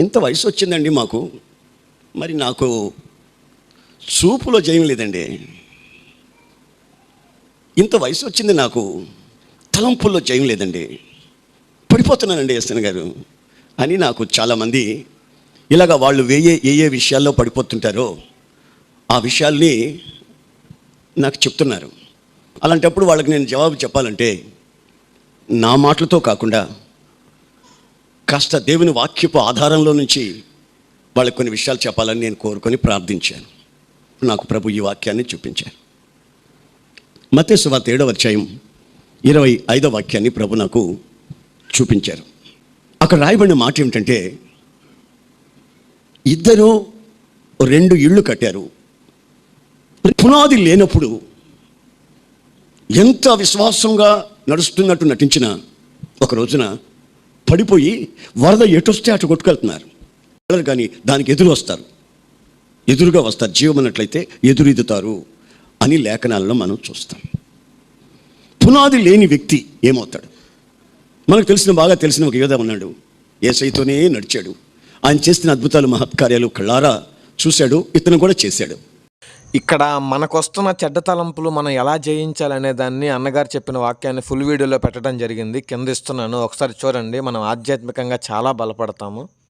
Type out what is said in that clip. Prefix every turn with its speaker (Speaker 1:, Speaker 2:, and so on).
Speaker 1: ఇంత వయసు వచ్చిందండి మాకు. మరి నాకు చూపులో జయం లేదండి. ఇంత వయసు వచ్చింది నాకు తలంపుల్లో జయం లేదండి. పడిపోతున్నానండి ఎస్ఎన్ గారు అని నాకు చాలామంది ఇలాగ వాళ్ళు వేయే ఏ ఏ విషయాల్లో పడిపోతుంటారో ఆ విషయాల్ని నాకు చెప్తున్నారు. అలాంటప్పుడు వాళ్ళకి నేను జవాబు చెప్పాలంటే నా మాటలతో కాకుండా కాస్త దేవుని వాక్యపు ఆధారంలో నుంచి వాళ్ళకి కొన్ని విషయాలు చెప్పాలని నేను కోరుకొని ప్రార్థించాను. నాకు ప్రభు ఈ వాక్యాన్ని చూపించాను మతేసు వార్త ఏడవ అధ్యాయం ఇరవై ఐదో వాక్యాన్ని ప్రభు నాకు చూపించారు. అక్కడ రాయబడిన మాట ఏమిటంటే ఇద్దరు రెండు ఇళ్ళు కట్టారు. పునాది లేనప్పుడు ఎంత విశ్వాసంగా నడుస్తున్నట్టు నటించిన ఒక రోజున పడిపోయి వరద ఎటొస్తే అటు కొట్టుకెళ్తున్నారు. కానీ దానికి ఎదురు వస్తారు. ఎదురుగా వస్తారు. జీవం అన్నట్లయితే ఎదురెదుతారు అని లేఖనాలలో మనం చూస్తాం. పునాది లేని వ్యక్తి ఏమవుతాడు? మనకు తెలిసిన బాగా తెలిసిన ఒక యోధ ఉన్నాడు. ఏసైతోనే నడిచాడు. ఆయన చేసిన అద్భుతాలు మహత్కార్యాలు కళ్ళారా చూశాడు. ఇతను కూడా చేశాడు.
Speaker 2: ఇక్కడ మనకొస్తున్న చెడ్డ తలంపులు మనం ఎలా జయించాలనే దాన్ని అన్నగారు చెప్పిన వాక్యాన్ని ఫుల్ వీడియోలో పెట్టడం జరిగింది. కింద ఇస్తున్నాను ఒకసారి చూడండి. మనం ఆధ్యాత్మికంగా చాలా బలపడతాము.